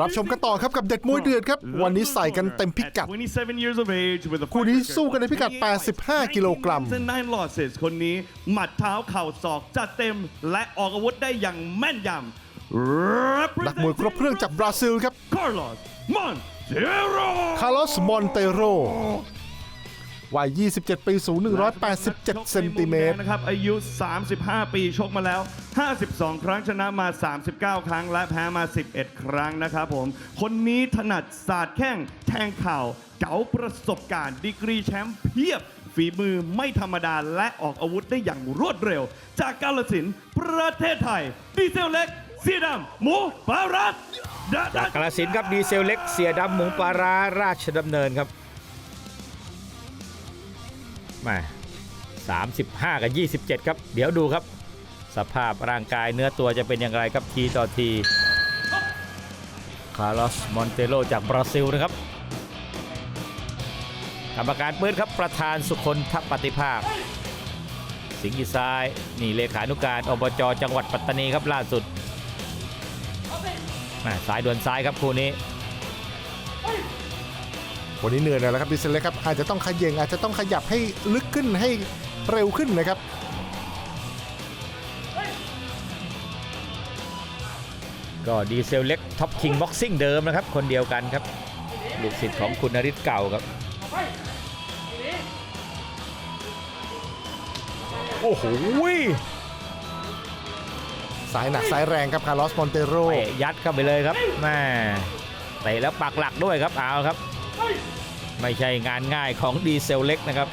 รับชมกันต่อครับกับเด็ดมวยเดือดครับ วันนี้ใส่กันเต็มพิกัด27 years of age with a คู่นี้สู้กันในพิกัด 85 กิโลกรัม9 losses คนนี้หมัดเท้าเข่าศอกจัดเต็มและออกอาวุธได้อย่างแม่นยำนักมวยครบเครื่องจากบราซิลครับ Carlos Montero คาร์ลอสมอนเตโร วัย 27 ปี สูง 187 เซนติเมตรนะครับ อายุ 35 ปี ชกมาแล้ว 52 ครั้ง ชนะมา 39 ครั้ง และแพ้มา 11 ครั้งนะครับผม คนนี้ถนัดศาสตร์แข้ง แทงเข่า เก๋าประสบการณ์ ดีกรีแชมป์เพียบ ฝีมือไม่ธรรมดา และออกอาวุธได้อย่างรวดเร็ว จากกาลสินธุ์ประเทศไทย ดีเซลเล็กเสียดำหมูปารัตจากกาลสินธุ์ครับดีเซลเล็กเสียดำหมูปลาร้าราชดำเนินครับ มา35 กับ 27 ครับ เดี๋ยวดูครับ สภาพร่างกายเนื้อตัวจะเป็นอย่างไรครับทีต่อทีคาร์ลอสมอนเตโรจากบราซิลนะครับกรรมการปื้ดครับประธานสุคนทปฏิภาค สิงห์อีซ้าย นี่เลขานุการอบจจังหวัดปัตตานีครับล่าสุดสายด่วนซ้ายครับคู่นี้ วันนี้เหนื่อยหน่อยแล้วครับดิเซลเล็กครับอาจจะต้องขย่งอาจจะต้องขยับให้ลึกขึ้นให้เร็วขึ้นนะครับก็ดีเซลเล็กท็อปคิงบ็อกซิ่งเดิมนะครับ คนเดียวกันครับ ลูกศิษย์ของคุณนริศเก่าครับ โอ้โหสายหนักสายแรงครับคาร์ลอสมอนเตโรเตะยัดเข้าไปเลยครับแม่เตะแล้วปักหลักด้วยครับเอาครับ ไม่ใช่งานง่ายของดีเซลเล็กนะครับ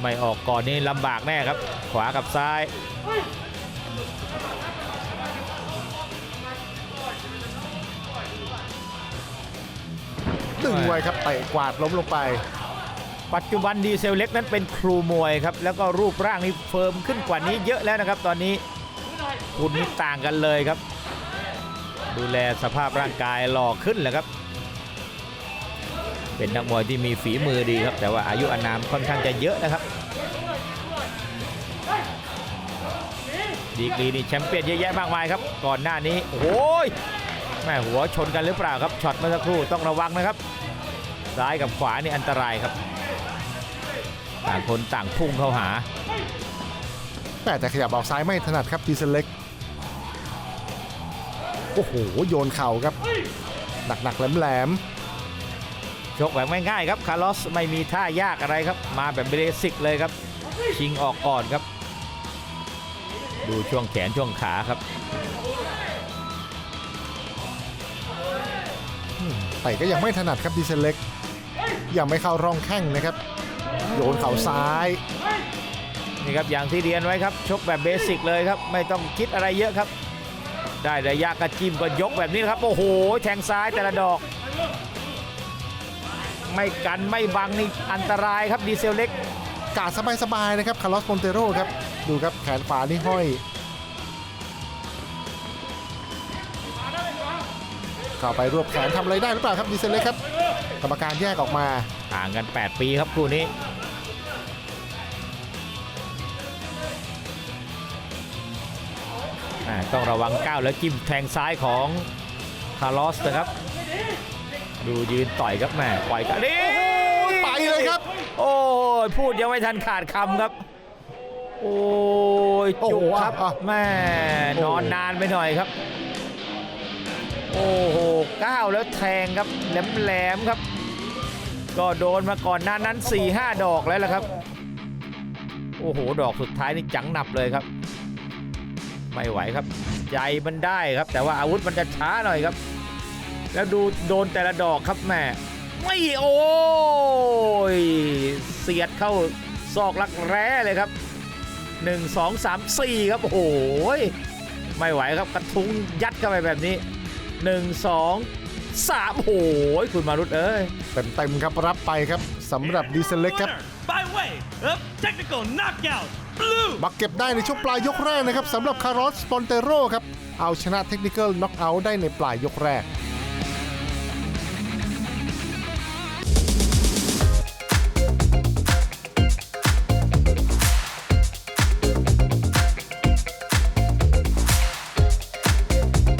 ไม่ออกก่อนนี้ลำบากแน่ครับ ขวากับซ้ายดึงไว้ครับเตะกวาดล้มลงไป ปัจจุบันดีเซลเล็กนั้นเป็นครูมวยครับ แล้วก็รูปร่างนี่เฟิร์มขึ้นกว่านี้เยอะแล้วนะครับ ตอนนี้คุณนี่ต่างกันเลยครับ ดูแลสภาพร่างกายหล่อขึ้นแหละครับ เป็นนักมวยที่มีฝีมือดีครับ แต่ว่าอายุอานามค่อนข้างจะเยอะนะครับ ดีกรีนี่แชมเปี้ยนเยอะแยะมากมายครับ ก่อนหน้านี้โอ้ยแม่หัวชนกันหรือเปล่าครับช็อตเมื่อสักครู่ต้องระวังนะครับ ซ้ายกับขวานี่อันตรายครับ ต่างคนต่างพุ่งเข้าหา แต่แต่ขยับออกซ้ายไม่ถนัดครับดีเซลเล็กโอ้โห โยนเข่าครับ หนักๆแหลม ชกแบบง่ายๆครับคาร์ลอสไม่มีท่ายากอะไรครับ มาแบบเบสิกเลยครับ ชิงออกก่อนครับ ดูช่วงแขนช่วงขาครับๆแต่ก็ยังไม่ถนัดครับดีเซลเล็ก ยังไม่เข้าร่องแข้งนะครับ โยนเข่าซ้ายนี่ครับอย่างที่เรียนไว้ครับ ชกแบบเบสิกเลยครับ ไม่ต้องคิดอะไรเยอะครับ ได้ระยะกระจิ้มก็ยกแบบนี้นะครับ โอ้โห แทงซ้ายแต่ละดอก ไม่กันไม่บังนี่อันตรายครับดีเซลเล็กกาดสบายๆนะครับคาร์ลอสมอนเตโรครับดูครับแขนขวานี่ห้อยเข้าไปรวบแขนทำอะไรได้หรือเปล่าครับดีเซลเล็กครับกรรมการแยกออกมาห่างกัน 8 ปีครับคู่นี้อ่าต้องระวังก้าวแล้วจิ้มแทงซ้ายของคาร์ลอสนะครับ ดูยืนต่อยครับแม่ปล่อยกันนี่ไปเลยครับ โอ้ยพูดยังไม่ทันขาดคำครับ โอ้ยโอ้โหจุกครับอะแม่นอนนานไปหน่อยครับ โอ้โหก้าวแล้วแทงครับแหลมๆครับ ก็โดนมาก่อนหน้านั้น4-5ดอกแล้วล่ะครับ โอ้โหดอกสุดท้ายนี่จังหนับเลยครับ ไม่ไหวครับ ใจมันได้ครับ แต่ว่าอาวุธมันจะช้าหน่อยครับ แล้วดูโดนแต่ละดอกครับแม่ไม่โอ้ยเสียดเข้าซอกลักแร้เลยครับ 1 2 3 4 ครับโอ้โหไม่ไหวครับกระทุ้งยัดเข้าไปแบบนี้ 1 2 3โอ้โหคุณมารุตเอ้ยเต็มๆครับรับไปครับสำหรับดีเซลเล็กครับ by way of technical knockout blue บักเก็บได้ในช่วงปลายยกแรกนะครับสำหรับคาร์ลอสปอนเตโรครับ เอาชนะเทคนิคอลน็อกเอาท์ได้ในปลายยกแรก